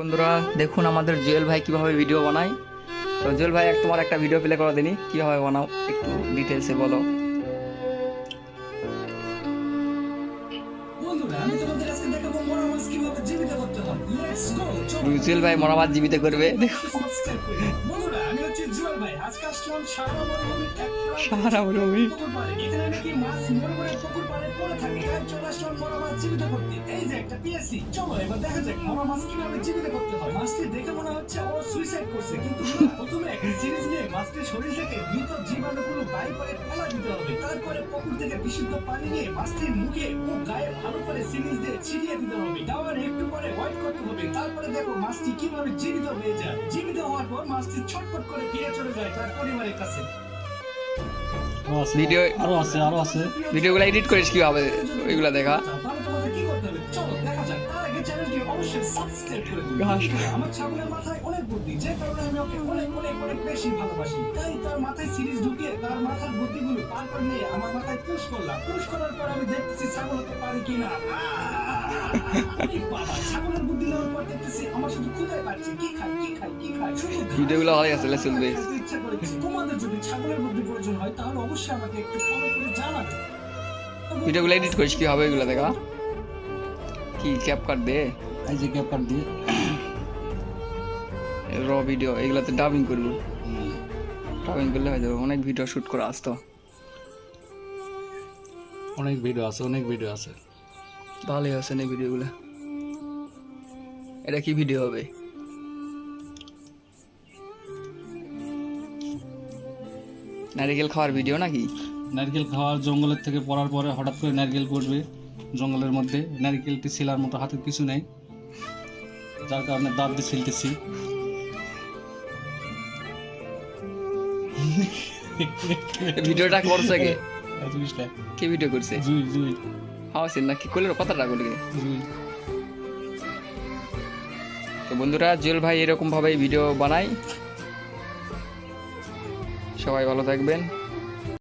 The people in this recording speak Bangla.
বন্ধুরা দেখুন আমাদের জুয়েল ভাই কীভাবে ভিডিও বানায়। তো জুয়েল ভাই তোমার একটা ভিডিও প্লে করে দিনি কীভাবে বানাও একটু ডিটেলসে বলো। বন্ধুরা আমি তোমাদের আজকে দেখাবো মরা মাছ কীভাবে জীবিত করতে হয়। লেটস গো জুয়েল ভাই মরামাত জীবিত করবে। দেখো হচ্ছে জুয়েল ভাই। আজকে আসলাম সারা প্রান্তে সারা মরুভূমি। এখানে নাকি মাছ মরে মরে পুকুর পাড়ে পড়ে থাকে। তাই চলে আসলাম মরা মাছ জীবিত করতে। এই যে একটা পিএসসি চলো এবার দেখা যাক মরা মাছ কীভাবে জীবিত করতে হয়। মাছটি দেখে মনে হচ্ছে ও সুইসাইড করছে। কিন্তু প্রথমে একটা সিরিজ নিয়ে মাছটির শরীর থেকে মৃত থেকে বিশুদ্ধ পানি নিয়ে মাছটির মুখে ও গায়ে ভালো করে সিরিজ দিয়ে ছিটিয়ে দিতে হবে। দেওয়ার একটু পরে হোয়াইট করতে হবে। তারপরে দেখো মাছটি কীভাবে জীবিত হয়ে যায়। জীবিত হওয়ার পর মাছটি ছটফট করে ফিরে চলে যায় তার পরিবারের কাছে। ভিডিও আরও আছে। আরও আছে ভিডিওগুলো এডিট করিস কীভাবে? ওইগুলা দেখা। যাক চ্যানেলটি অবশ্যই সাবস্ক্রাইব করে দিও আমার ছাগলের মাথায় অনেক বুদ্ধি যে কারণে আমি ওকে অনেক অনেক অনেক বেশি ভালোবাসি। তাই তার মাথায় সিরিজ ঢুকিয়ে তার মাথার বুদ্ধিগুলো পার করে নিয়ে আমার মাথায় পুশ করলাম। পুশ করার পর আমি দেখতেছি ছাগল হতে পারি কিনা। ছাগলের বুদ্ধি নেওয়ার পর দেখতেছি আমার শুধু ক্ষুদায় পাচ্ছে কি খাই কি খাই কি খাই ভিডিওগুলো ভালোই আছে লেসন ভাই ইচ্ছা করেছে। তোমাদের যদি ছাগলের বুদ্ধি প্রয়োজন হয় তাহলে অবশ্যই আমাকে একটু কমেন্ট করে জানাবে। ভিডিওগুলো এডিট করিস কীভাবে ওইগুলো দেখা? কি ক্যাপ কাট দে? এই যে ক্যাপ কাট দিয়ে। র ভিডিও এগুলোতে ডাবিং করব। ডাবিং করলে হয়ে যাবে। অনেক ভিডিও শুট করা আসতো অনেক ভিডিও আছে অনেক ভিডিও আছে। ভালোই আছে না ভিডিওগুলো এটা কি ভিডিও হবে? নারিকেল খাওয়ার ভিডিও নাকি? নারকেল খাওয়ার জঙ্গলের থেকে পড়ার পরে হঠাৎ করে নারকেল পড়বে জঙ্গলের মধ্যে নারকেলটি ছিলার মতো হাতে কিছু নেই। যার কারণে দাঁত দিয়ে ছিলতেছি ভিডিওটা করছে কে? কে ভিডিও করছে? জুই জুই। হাওয়াছেন নাকি? করলে কথাটা বলে জুই। তো বন্ধুরা জুয়েল ভাই এরকম ভাবে ভিডিও বানাই সবাই ভালো থাকবেন।